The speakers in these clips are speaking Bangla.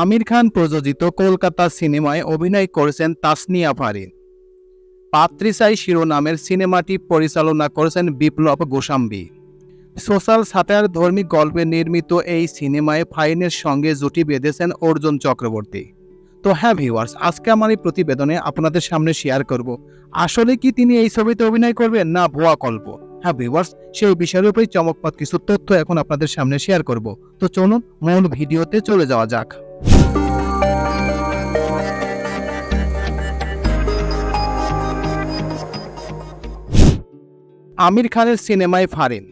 আমির খান প্রযোজিত কলকাতা সিনেমায় অভিনয় করেছেন তাসনিয়া ফারিন পাত্রিসাই শিরোনামের সিনেমাটি পরিচালনা করেছেন বিপ্লব গোসাম্বী সোশ্যাল সাতায়ার ধর্মী গল্পে নির্মিত এই সিনেমায় ফাইনের সঙ্গে জুটি বেঁধেছেন অর্জুন চক্রবর্তী। তো হ্যাঁ ভিউয়ার্স, আজকে আমার এই প্রতিবেদনে আপনাদের সামনে শেয়ার করব, আসলে কি তিনি এই ছবিতে অভিনয় করবেন না ভুয়া কল্প হ্যাঁ ভিউয়ার্স সেই বিষয়ের উপরেই চমকপ্রদ কিছু তথ্য এখন আপনাদের সামনে শেয়ার করব। তো চলুন, মূল ভিডিওতে চলে যাওয়া যাক। আমির খানের সিনেমায় ফারিন।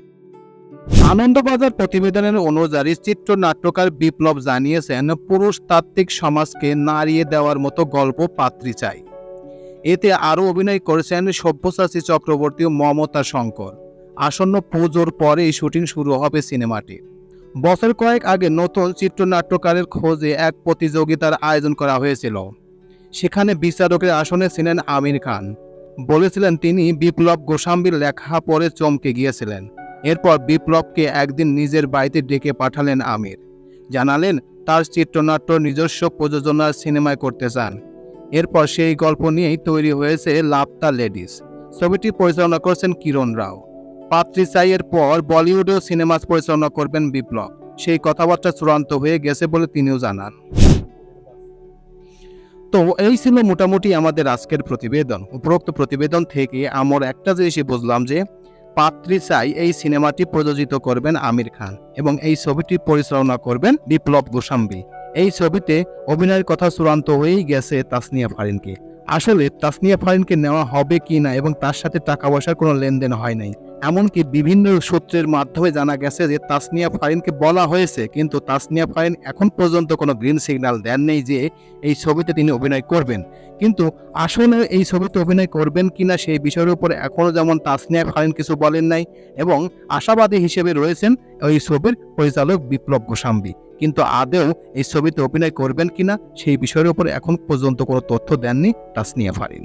আনন্দবাজার প্রতিবেদনের অনুযায়ী চিত্রনাট্যকার বিপ্লব জানিয়েছেন পুরুষতাত্ত্বিক সমাজকে নাড়িয়ে দেওয়ার মতো গল্প পাত্রী চাই। এতে আরও অভিনয় করেছেন সব্যসাচী চক্রবর্তী মমতা শঙ্কর। আসন্ন পুজোর পরেই শুটিং শুরু হবে সিনেমাটি। বছর কয়েক আগে নতুন চিত্রনাট্যকারের খোঁজে এক প্রতিযোগিতার আয়োজন করা হয়েছিল। সেখানে বিচারকের আসনে ছিলেন আমির খান। বলেছিলেন তিনি বিপ্লব গোস্বামীর লেখা পড়ে চমকে গিয়েছিলেন। এরপর বিপ্লবকে একদিন নিজের বাড়িতে ডেকে পাঠালেন আমির। জানালেন, তার চিত্রনাট্য নিজস্ব প্রযোজনার সিনেমায় করতে চান। এরপর সেই গল্প নিয়েই তৈরি হয়েছে লাপ্তা লেডিস। ছবিটি পরিচালনা করেছেন কিরণ রাও। পাত্রী চাইয়ের পর বলিউডেও সিনেমা পরিচালনা করবেন বিপ্লব। সেই কথাবার্তা চূড়ান্ত হয়ে গেছে বলে তিনিও জানান। তো এই ছিল মোটামুটি আমাদের আজকের প্রতিবেদন। উপরোক্ত প্রতিবেদন থেকে আমার একটা জিনিসই বুঝলাম যে, পাত্রী চাই এই সিনেমাটি প্রযোজিত করবেন আমির খান এবং এই ছবিটি পরিচালনা করবেন বিপ্লব গোস্বামী। এই ছবিতে অভিনয়ের কথা চূড়ান্ত হয়েই গেছে তাসনিয়া ফারিনকে। আসলে তাসনিয়া ফারিনকে নেওয়া হবে কি না এবং তার সাথে টাকা পয়সার কোনো লেনদেন হয় নাই। এমনকি বিভিন্ন সূত্রের মাধ্যমে জানা গেছে যে তাসনিয়া ফারিনকে বলা হয়েছে, কিন্তু তাসনিয়া ফারিন এখন পর্যন্ত কোনো গ্রিন সিগন্যাল দেন নেই যে এই ছবিতে তিনি অভিনয় করবেন। কিন্তু আসলে এই ছবিতে অভিনয় করবেন কিনা সেই বিষয়ের উপর এখনও যেমন তাসনিয়া ফারিন কিছু বলেন নাই এবং আশাবাদী হিসেবে রয়েছেন ওই ছবির পরিচালক বিপ্লব গোস্বামী। কিন্তু আদেও এই ছবিতে অভিনয় করবেন কিনা সেই বিষয়ের উপর এখন পর্যন্ত কোনো তথ্য দেননি তাসনিয়া ফারিন।